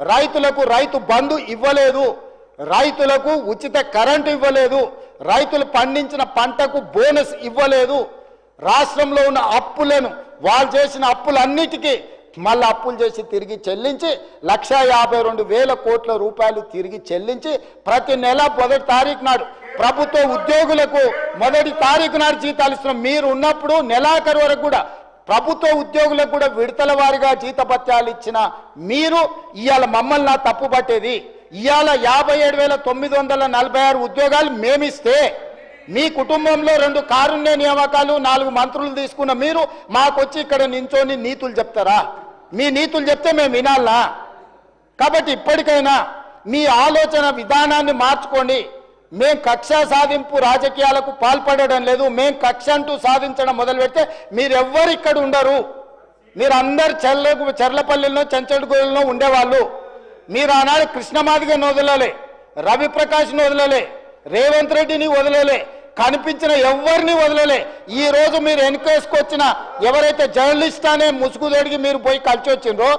రైతులకు రైతు బంధు ఇవ్వలేదు రైతులకు ఉచిత కరెంటు ఇవ్వలేదు రైతులు పండించిన పంటకు బోనస్ ఇవ్వలేదు రాష్ట్రంలో ఉన్న అప్పులను వాళ్ళు చేసిన అప్పులన్నిటికీ మళ్ళీ అప్పులు చేసి తిరిగి చెల్లించి లక్ష యాభై రెండు వేల కోట్ల రూపాయలు తిరిగి చెల్లించి ప్రతి నెల మొదటి తారీఖు నాడు ప్రభుత్వ ఉద్యోగులకు మొదటి తారీఖు నాడు జీతాలు ఇస్తున్నాం. మీరు ఉన్నప్పుడు నెలాఖరు వరకు కూడా ప్రభుత్వ ఉద్యోగులకు కూడా విడతల వారిగా జీతభత్యాలు ఇచ్చిన మీరు ఇవాళ మమ్మల్ని నా తప్పు పట్టేది. ఇవాళ యాభై ఏడు వేల తొమ్మిది వందల నలభై ఆరు ఉద్యోగాలు మేమిస్తే మీ కుటుంబంలో రెండు కారుణ్య నియామకాలు నాలుగు మంత్రులు తీసుకున్న మీరు మాకొచ్చి ఇక్కడ నించోని నీతులు చెప్తారా? మీ నీతులు చెప్తే మేము వినాలా? కాబట్టి ఇప్పటికైనా మీ ఆలోచన విధానాన్ని మార్చుకోండి. మేం కక్ష సాధింపు రాజకీయాలకు పాల్పడడం లేదు మేం కక్ష అంటూ సాధించడం మొదలు పెడితే మీరెవ్వరు ఇక్కడ ఉండరు. మీరు అందరు చెర్ల చెర్లపల్లిలో చెంచడుగూడలో ఉండేవాళ్ళు. మీరు ఆనాడు కృష్ణమాదిగను వదలలే రవిప్రకాష్ను వదలలే రేవంత్ రెడ్డిని వదలలే కనిపించిన ఎవరిని వదలలే. ఈ రోజు మీరు వెనుకేసుకొచ్చిన ఎవరైతే జర్నలిస్ట్ అనే ముసుగు తొడిగి మీరు పోయి కలిసి వచ్చిండ్రో